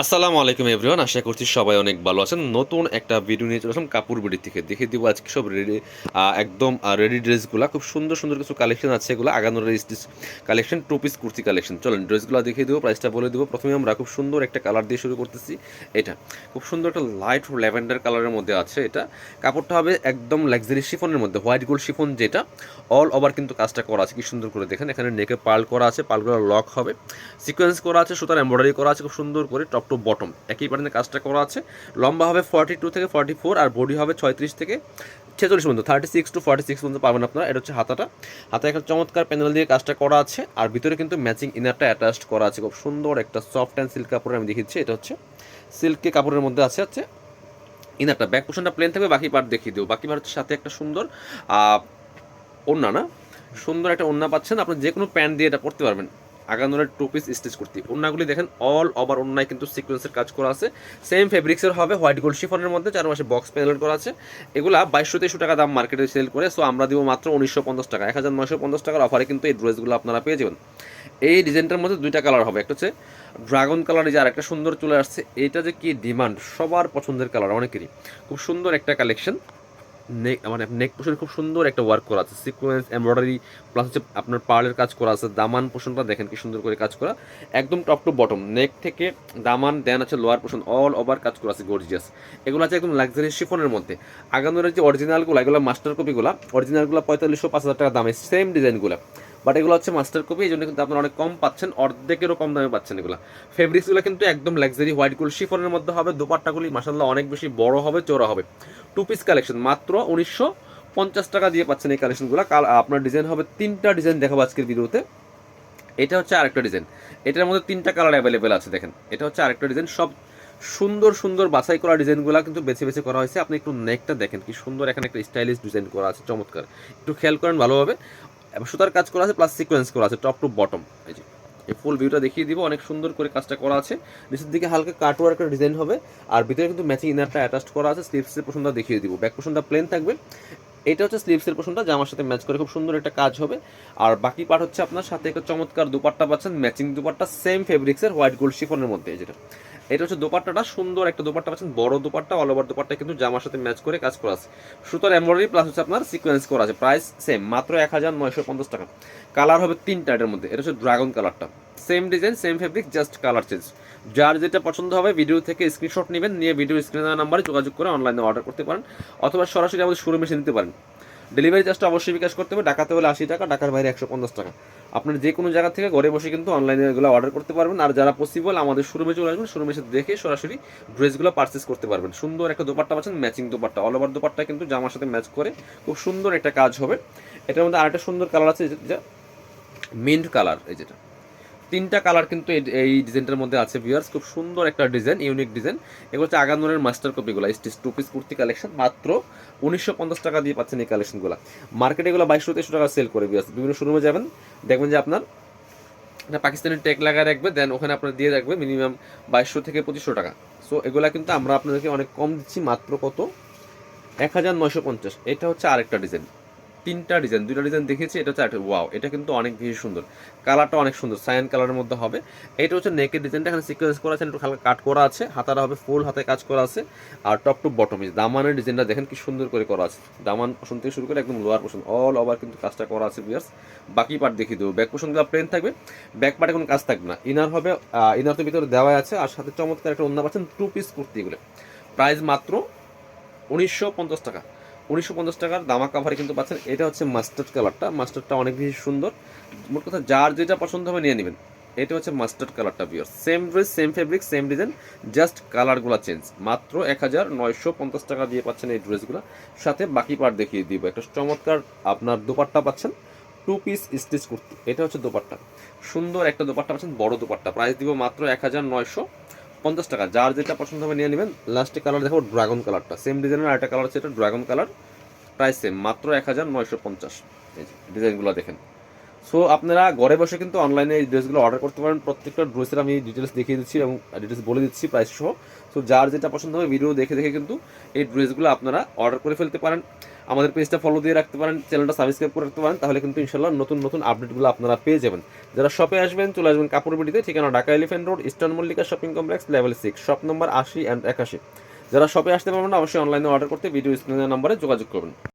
আসসালামু আলাইকুম এভরিওয়ান, আশা করছি সবাই অনেক ভালো আছেন। নতুন একটা ভিডিও নিয়ে চলে আসলাম কাপড় বিড়ি থেকে। দেখে দিব আজকে সব রেডি একদম রেডি ড্রেসগুলো খুব সুন্দর সুন্দর কিছু কালেকশন আছে এগুলো। আগানোর stitch collection two piece kurti collection চলেন ড্রেসগুলো দেখিয়ে দেবো প্রাইসটা বলে দেবো। প্রথমে আমরা খুব সুন্দর একটা কালার দিয়ে শুরু করতেছি। এটা, খুব সুন্দর একটা লাইট ল্যাভেন্ডার কালারের মধ্যে আছে এটা। কাপড়টা হবে একদম লাক্সারি শিফনের মধ্যে হোয়াইট গোল্ড শিফন যেটা। অল ওভার কিন্তু কাজটা করা আছে, কি সুন্দর করে দেখেন। এখানে নেকে পাল করা আছে পার্লগুলো লক হবে। সিকোয়েন্স করা আছে, সুতার এমব্রয়ডারি করা আছে, খুব সুন্দর করে টপ টু বটম একই প্যাটার্নে কাজটা করা আছে। লম্বা হবে ফর্টি টু থেকে ফর্টি ফোর আর বডি হবে ছয়ত্রিশ থেকে ছেচল্লিশ পর্যন্ত। Thirty six to forty six পর্যন্ত পাবেন আপনারা। এটা হচ্ছে হাতাটা। হাতে একটা চমৎকার প্যানেল দিয়ে কাজটা করা আছে। আর ভিতরে কিন্তু ম্যাচিং ইনারটা অ্যাটাচড করা আছে। খুব সুন্দর একটা সফট অ্যান্ড সিল্ক কাপড়ের আমি দেখিয়েছি। এটা হচ্ছে সিল্কে কাপড়ের মধ্যে আছে হচ্ছে ইনারটা ব্যাক পোর্শনটা প্লেন থাকবে, বাকি পার্ট দেখিয়ে দেবো। বাকি পার্ট হচ্ছে সাথে একটা সুন্দর ওড়না না? সুন্দর একটা ওড়না পাচ্ছেন। আপনি যে কোনো প্যান্ট দিয়ে এটা পরতে পারবেন। আগানোরের টু পিস স্টিচ করতে। ওড়নাগুলি দেখেন অল ওভার ওড়নায় কিন্তু সিকোয়েন্সের কাজ করা আছে। সেম ফেব্রিক্সের হবে হোয়াইট গোল্ড শিফনের মধ্যে চার মাসে বক্স প্যানেল করা আছে। এগুলা বাইশশো তেইশশো টাকা দাম মার্কেটে সেল করে সো আমরা দিব মাত্র উনিশশো পঞ্চাশ টাকা। এক হাজার নয়শো পঞ্চাশ টাকার অফারে কিন্তু এই ড্রেসগুলো আপনারা পেয়ে যাবেন। এই ডিজাইনটার মধ্যে দুইটা কালার হবে, একটা হচ্ছে ড্রাগন কালার যে আর একটা সুন্দর চলে আসছে, এটা যে কি ডিমান্ড সবার পছন্দের কালার অনেকেরই। খুব সুন্দর একটা কালেকশন নেক মানে নেক পোশন খুব সুন্দর একটা ওয়ার্ক করা আছে। সিকোয়েন্স এমব্রয়ডারি প্লাস হচ্ছে আপনার পার্লের কাজ করা আছে। দামান পোশনটা দেখেন কি সুন্দর করে কাজ করা। একদম টপ টু বটম নেক থেকে দামান দেন আছে লোয়ার পোশন অল ওভার কাজ করা আছে গর্জিয়াস এগুলো আছে একদম লাক্সারি শিফনের মধ্যে। আগানোর যে অরিজিনালগুলো এগুলো মাস্টার কপিগুলো অরিজিনালগুলো পঁয়তাল্লিশশো পাঁচ হাজার টাকা দামে সেম ডিজাইনগুলো বাট এগুলো হচ্ছে মাস্টার কপি এই জন্য কিন্তু আপনারা অনেক কম পাচ্ছেন, অর্ধেকেরও কম দামে পাচ্ছেন এগুলো। ফেব্রিক্সগুলো কিন্তু একদম লাক্সারি হোয়াইট গোল্ড শিফনের মধ্যে হবে দোপাট্টাগুলি মাসাল্লাহ অনেক বেশি বড় হবে চোরা হবে। টু পিস কালেকশন মাত্র উনিশশো পঞ্চাশ টাকা দিয়ে পাচ্ছেন এই কালেকশনগুলো কাল আপনার ডিজাইন হবে, তিনটা ডিজাইন দেখাবো আজকের ভিডিওতে। এটা হচ্ছে আরেকটা ডিজাইন এটার মধ্যে তিনটা কালার অ্যাভেলেবেল আছে, দেখেন। এটা হচ্ছে আরেকটা ডিজাইন সব সুন্দর সুন্দর বাছাই করা ডিজাইনগুলো কিন্তু বেছে বেছে করা হয়েছে। আপনি একটু নেকটা দেখেন, কি সুন্দর এখানে একটা স্টাইলিশ ডিজাইন করা আছে, চমৎকার। একটু খেয়াল করেন ভালোভাবে। এবং সুতার কাজ করা আছে প্লাস সিকোয়েন্স করা আছে টপ টু বটম এই যে, এই ফুল ভিউটা দেখিয়ে দিব, অনেক সুন্দর করে কাজটা করা আছে। নিচের দিকে হালকা কাট কাটওয়ার্কের ডিজাইন হবে, আর ভিতরে কিন্তু ম্যাচিং ইনারটা অ্যাটাচ করা আছে স্লিভসের পোশনটা দেখিয়ে দিব। ব্যাক পোশনটা প্লেন থাকবে। এটা হচ্ছে স্লিভসের পোশনটা জামার সাথে ম্যাচ করে খুব সুন্দর একটা কাজ হবে। আর বাকি পার্ট হচ্ছে আপনার সাথে একটা চমৎকার দুপাট্টা পাচ্ছেন ম্যাচিং দুপাট্টা সেম ফেব্রিক্সের হোয়াইট গোল্ড শিফনের মধ্যে যেটা। এটা হচ্ছে দোপাট্টাটা, সুন্দর একটা দোপাট্টা পাচ্ছেন, বড় দোপাট্টা অল ওভার দোপাট্টা কিন্তু জামার সাথে ম্যাচ করে কাজ করা আছে। সুতোর এমব্রয়ডারি প্লাস হচ্ছে আপনার সিকোয়েন্স করা আছে প্রাইস সেম মাত্র এক হাজার নয়শো পঞ্চাশ টাকা। কালার হবে তিনটা এটার মধ্যে, এটা হচ্ছে ড্রাগন কালারটা same design same fabric just colour change যার যেটা পছন্দ হবে ভিডিও থেকে স্ক্রিনশট নেবেন, নিয়ে ভিডিও স্ক্রিনের নাম্বারে যোগাযোগ করে অনলাইনে অর্ডার করতে পারেন, অথবা সরাসরি আমাদের শোরুমে এসে নিতে পারেন। ডেলিভারি চার্জটা অবশ্যই বিকাশ করতে হবে। ডাকাতে হলে আশি টাকা ঢাকার বাইরে একশো পঞ্চাশ টাকা। আপনার যে কোনো জায়গা থেকে ঘরে বসে কিন্তু অনলাইনে এগুলো অর্ডার করতে পারবেন। আর যারা পসিবল আমাদের শোরুমে চলে আসবেন শোরুমে এসে দেখে সরাসরি ড্রেসগুলো পারচেস করতে পারবেন। সুন্দর একটা দোপাট্টা পাচ্ছেন matching dupatta. All over dupatta কিন্তু জামার সাথে ম্যাচ করে খুব সুন্দর একটা কাজ হবে। এটার মধ্যে আরেকটা সুন্দর কালার আছে, যেটা মিন্ট কালার এই যেটা। তিনটা কালার কিন্তু এই- ডিজাইনটার মধ্যে আছে ভিউয়ার্স খুব সুন্দর একটা ডিজাইন ইউনিক ডিজাইন এগুলো হচ্ছে আগানোরের master কপিগুলো stitch two piece kurti collection মাত্র উনিশশো পঞ্চাশ টাকা দিয়ে পাচ্ছেন এই কালেকশনগুলো মার্কেটে এগুলো বাইশশো তেইশশো টাকা সেল করে ভিউয়ার্স বিভিন্ন শোরুমে যাবেন, দেখবেন যে আপনার পাকিস্তানি টেক লাগায় রাখবে দেন ওখানে আপনার দিয়ে রাখবে মিনিমাম বাইশশো থেকে পঁচিশশো টাকা। সো এগুলা কিন্তু আমরা আপনাদেরকে অনেক কম দিচ্ছি, মাত্র কত? এক হাজার নয়শো পঞ্চাশ। এটা হচ্ছে আরেকটা ডিজাইন তিনটা ডিজাইন দুইটা ডিজাইন দেখেছি এটা হচ্ছে ওয়াও এটা কিন্তু অনেক বেশি সুন্দর। কালারটা অনেক সুন্দর সায়ান কালারের মধ্যে হবে। এটা হচ্ছে নেকের ডিজাইনটা এখানে সিকোয়েন্স করা আছে, একটু হালকা কাট করা আছে, হাতাটা হবে ফুল হাতে কাজ করা আছে, আর টপ টু বটম দামানের ডিজাইনটা দেখেন কি সুন্দর করে করা আছে। দামান পোষণ থেকে শুরু করে একদম লোয়ার পোষণ অল ওভার কিন্তু কাজটা করা আছে বিয়ার্স বাকি পার্ট দেখিয়ে দেবো। ব্যাক পোষণগুলো প্লেন থাকবে ব্যাক পার্টে কোনো কাজ থাকবে না। ইনার হবে ইনার তো ভিতরে দেওয়া আছে, আর সাথে চমৎকার একটা অন্য পাচ্ছেন টু পিস কুর্তি এগুলো। প্রাইস মাত্র উনিশশো পঞ্চাশ টাকা। উনিশশো পঞ্চাশ টাকার দামা কাভারে কিন্তু পাচ্ছেন। এটা হচ্ছে মাস্টার্ড কালারটা মাস্টার্ডটা অনেক বেশি সুন্দর। মোট কথা যার যেটা পছন্দ হবে নিয়ে নেবেন। এটা হচ্ছে মাস্টার্ড কালারটা বিয়ার same dress same fabric same design just কালারগুলো চেঞ্জ মাত্র এক হাজার নয়শো পঞ্চাশ টাকা দিয়ে পাচ্ছেন এই ড্রেসগুলো সাথে বাকি পার্ট দেখিয়ে দিব। একটা চমৎকার আপনার দোপাট্টা পাচ্ছেন। Two piece stitch kurti. এটা হচ্ছে দোপাট্টা। সুন্দর একটা দোপাট্টা পাচ্ছেন, বড় দোপাট্টা। প্রাইস দিব মাত্র এক হাজার নয়শো পঞ্চাশ টাকা। যার যেটা পছন্দ হবে নিয়ে নেবেন লাস্টে কালার দেখো ড্রাগন কালারটা সেম ডিজাইনের আরেকটা কালার হচ্ছে এটা ড্রাগন কালার প্রাইস সেম মাত্র এক হাজার নয়শো পঞ্চাশ। ডিজাইনগুলো দেখেন। সো আপনারা ঘরে বসে কিন্তু অনলাইনে এই ড্রেসগুলো অর্ডার করতে পারেন। প্রত্যেকটা ড্রেসের আমি ডিটেলস দেখিয়ে দিচ্ছি এবং ডিটেলস বলে দিচ্ছি প্রাইস সহ। সো যার যেটা পছন্দ হবে ভিডিও দেখে দেখে কিন্তু এই ড্রেসগুলো আপনারা অর্ডার করে ফেলতে পারেন। আমাদের পেজটা ফলো দিয়ে রাখতে পারেন চ্যানেলটা সাবস্ক্রাইব করে রাখতে পারেন, তাহলে কিন্তু ইনশাল্লাহ নতুন নতুন আপডেটগুলো আপনারা পেয়ে যাবেন। যারা শপে আসবেন, চলে আসবেন কাপড় বিডিতে, ঠিকানা Dhaka elephant road eastern Mallika shopping complex level six shop number আশি অ্যান্ড একাশি। যারা শপে আসতে পারবেন অবশ্যই অনলাইনে অর্ডার করতে ভিডিও স্ক্রিনের নাম্বারে যোগাযোগ করবেন।